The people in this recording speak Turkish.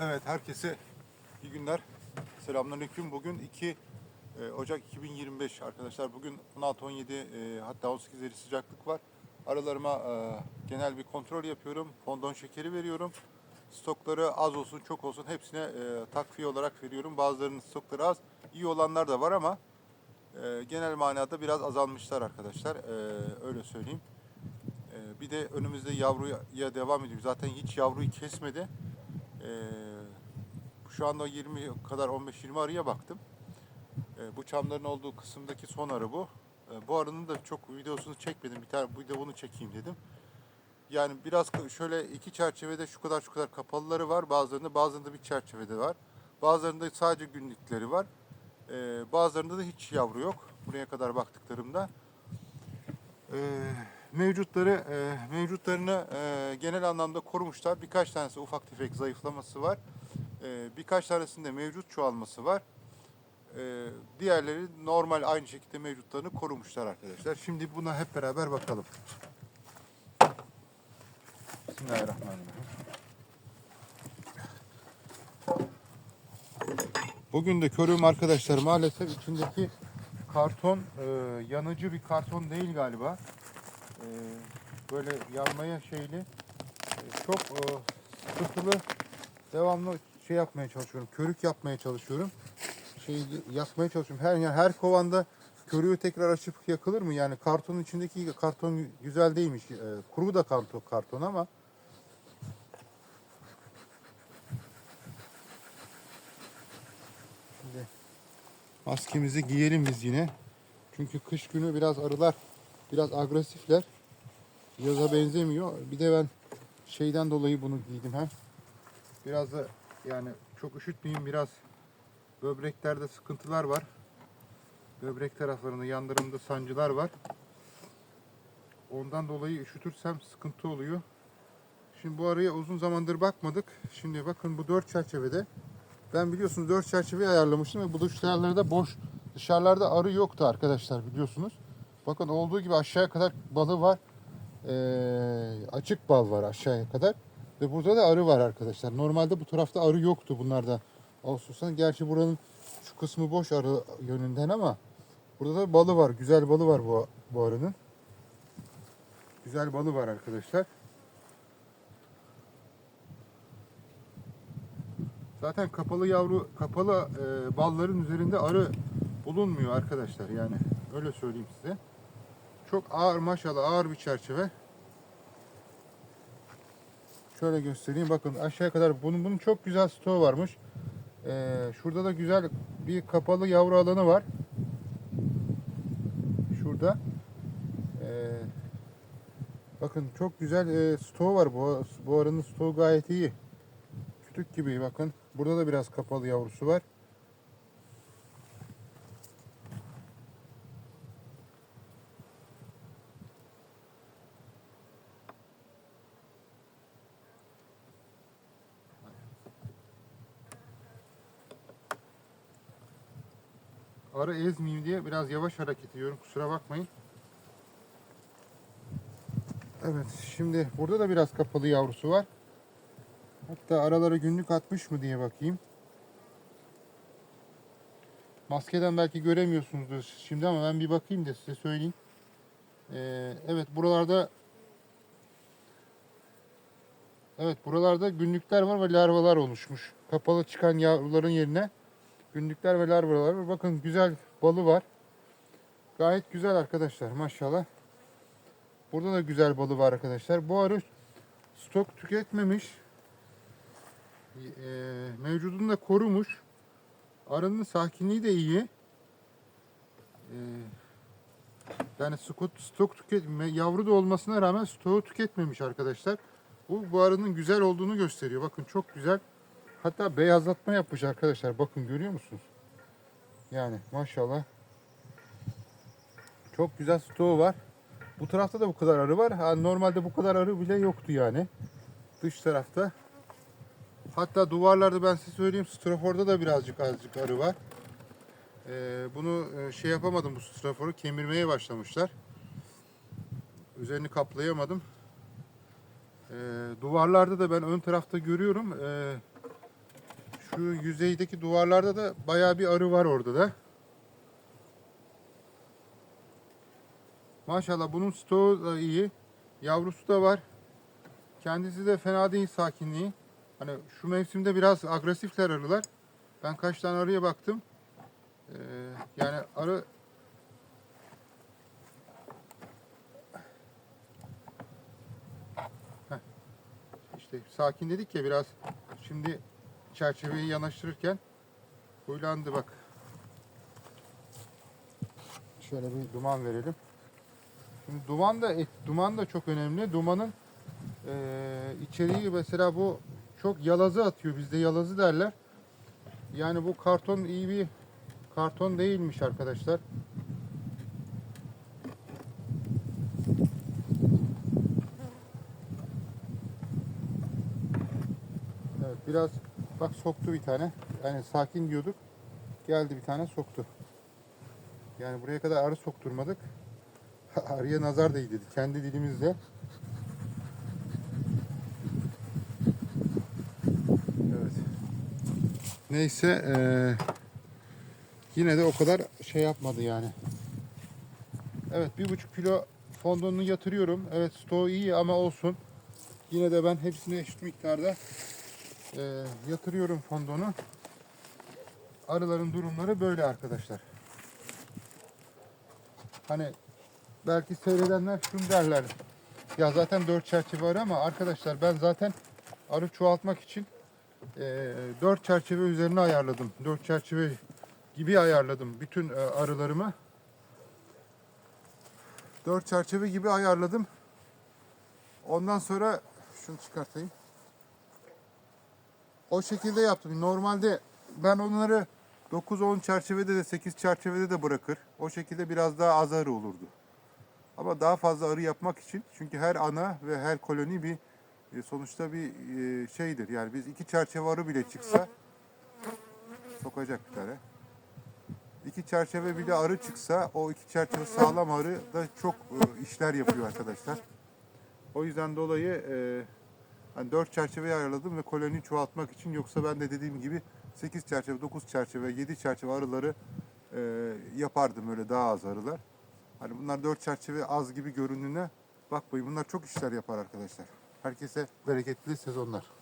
Evet, herkese iyi günler. Selamünaleyküm. Bugün 2 e, Ocak 2025 arkadaşlar. Bugün 16-17 e, hatta 18 derece sıcaklık var. Aralarıma e, genel bir kontrol yapıyorum. Fondon şekeri veriyorum. Stokları az olsun çok olsun hepsine takviye olarak veriyorum. Bazılarının stokları az. iyi olanlar da var ama genel manada biraz azalmışlar arkadaşlar. Öyle söyleyeyim. Bir de önümüzde yavruya devam ediyor. Zaten hiç yavruyu kesmedi. Ee, şu anda 20 kadar 15-20 arıya baktım. Ee, bu çamların olduğu kısımdaki son arı bu. Ee, bu arının da çok videosunu çekmedim. Bir tane bunu çekeyim dedim. Yani biraz şöyle iki çerçevede şu kadar şu kadar kapalıları var. Bazılarında bazılarında bir çerçevede var. Bazılarında sadece günlükleri var. Ee, bazılarında da hiç yavru yok. Buraya kadar baktıklarımda. Ee, mevcutları e, mevcutlarını e, genel anlamda korumuşlar. Birkaç tanesi ufak tefek zayıflaması var. Ee, birkaç tanesinde mevcut çoğalması var. Ee, diğerleri normal aynı şekilde mevcutlarını korumuşlar arkadaşlar. Şimdi buna hep beraber bakalım. Bismillahirrahmanirrahim. Bugün de körüm arkadaşlar maalesef içindeki karton e, yanıcı bir karton değil galiba. E, böyle yanmaya şeyli e, çok e, sıkıntılı devamlı şey yapmaya çalışıyorum. Körük yapmaya çalışıyorum. Şey yakmaya çalışıyorum. Her yani her kovanda körüğü tekrar açıp yakılır mı? Yani kartonun içindeki karton güzel değilmiş. E, kuru da karton karton ama Şimdi maskemizi giyelim biz yine. Çünkü kış günü biraz arılar biraz agresifler. Yaza benzemiyor. Bir de ben şeyden dolayı bunu giydim hem. Biraz da yani çok üşütmeyeyim biraz böbreklerde sıkıntılar var. Böbrek taraflarında yanlarımda sancılar var. Ondan dolayı üşütürsem sıkıntı oluyor. Şimdi bu araya uzun zamandır bakmadık. Şimdi bakın bu dört çerçevede ben biliyorsunuz dört çerçeve ayarlamıştım ve bu dışarılarda boş dışarılarda arı yoktu arkadaşlar biliyorsunuz. Bakın olduğu gibi aşağıya kadar balı var. Ee, açık bal var aşağıya kadar. Ve burada da arı var arkadaşlar. Normalde bu tarafta arı yoktu bunlarda. Ağustos'tan. Gerçi buranın şu kısmı boş arı yönünden ama burada da balı var. Güzel balı var bu, bu arının. Güzel balı var arkadaşlar. Zaten kapalı yavru, kapalı e, balların üzerinde arı bulunmuyor arkadaşlar. Yani öyle söyleyeyim size. Çok ağır maşallah ağır bir çerçeve. Şöyle göstereyim. Bakın aşağıya kadar bunun bunun çok güzel stoğu varmış. Ee, şurada da güzel bir kapalı yavru alanı var. Şurada. Ee, bakın çok güzel e, stoğu var. Bu, bu arının stoğu gayet iyi. Kütük gibi bakın. Burada da biraz kapalı yavrusu var. Arı ezmeyeyim diye biraz yavaş hareket ediyorum. Kusura bakmayın. Evet şimdi burada da biraz kapalı yavrusu var. Hatta aralara günlük atmış mı diye bakayım. Maskeden belki göremiyorsunuzdur şimdi ama ben bir bakayım da size söyleyeyim. Ee, evet buralarda Evet buralarda günlükler var ve larvalar oluşmuş. Kapalı çıkan yavruların yerine günlükler ve larvalar var. Bakın güzel balı var. Gayet güzel arkadaşlar maşallah. Burada da güzel balı var arkadaşlar. Bu arı stok tüketmemiş. Ee, mevcudunu da korumuş. Arının sakinliği de iyi. Ee, yani stok, stok tüketme, yavru da olmasına rağmen stoğu tüketmemiş arkadaşlar. Bu bu arının güzel olduğunu gösteriyor. Bakın çok güzel. Hatta beyazlatma yapmış arkadaşlar. Bakın görüyor musunuz? Yani maşallah. Çok güzel stoğu var. Bu tarafta da bu kadar arı var. Ha, normalde bu kadar arı bile yoktu yani. Dış tarafta. Hatta duvarlarda ben size söyleyeyim straforda da birazcık azıcık arı var. Ee, bunu e, şey yapamadım bu straforu kemirmeye başlamışlar. Üzerini kaplayamadım. Ee, duvarlarda da ben ön tarafta görüyorum. Ee, Şu yüzeydeki duvarlarda da bayağı bir arı var orada da. Maşallah bunun stoğu da iyi. Yavrusu da var. Kendisi de fena değil sakinliği. Hani şu mevsimde biraz agresifler arılar. Ben kaç tane arıya baktım. Ee, yani arı Heh. işte sakin dedik ya biraz şimdi çerçeveyi yanaştırırken huylandı bak. Şöyle bir duman verelim. Şimdi duman da et, duman da çok önemli. Dumanın eee içeriği mesela bu çok yalazı atıyor. Bizde yalazı derler. Yani bu karton iyi bir karton değilmiş arkadaşlar. Evet biraz bak soktu bir tane. Yani sakin diyorduk. Geldi bir tane soktu. Yani buraya kadar arı sokturmadık. Arıya nazar değdi kendi dilimizle. Evet. Neyse eee, yine de o kadar şey yapmadı yani. Evet bir buçuk kilo fondonunu yatırıyorum. Evet stoğu iyi ama olsun. Yine de ben hepsini eşit miktarda eee, yatırıyorum fondonu. Arıların durumları böyle arkadaşlar. Hani belki seyredenler şunu derler. Ya zaten dört çerçeve var ama arkadaşlar ben zaten arı çoğaltmak için eee dört çerçeve üzerine ayarladım. Dört çerçeve gibi ayarladım bütün e, arılarımı. Dört çerçeve gibi ayarladım. Ondan sonra şunu çıkartayım. O şekilde yaptım. Normalde ben onları 9-10 çerçevede de 8 çerçevede de bırakır. O şekilde biraz daha az arı olurdu. Ama daha fazla arı yapmak için çünkü her ana ve her koloni bir e, sonuçta bir e, şeydir. Yani biz iki çerçeve arı bile çıksa sokacak bir tane. İki çerçeve bile arı çıksa o iki çerçeve sağlam arı da çok e, işler yapıyor arkadaşlar. O yüzden dolayı hani 4 çerçeveyi ayarladım ve koloniyi çoğaltmak için yoksa ben de dediğim gibi 8 çerçeve, 9 çerçeve, 7 çerçeve arıları e, yapardım öyle daha az arılar. Hani bunlar 4 çerçeve az gibi göründüğüne bakmayın bunlar çok işler yapar arkadaşlar. Herkese bereketli sezonlar.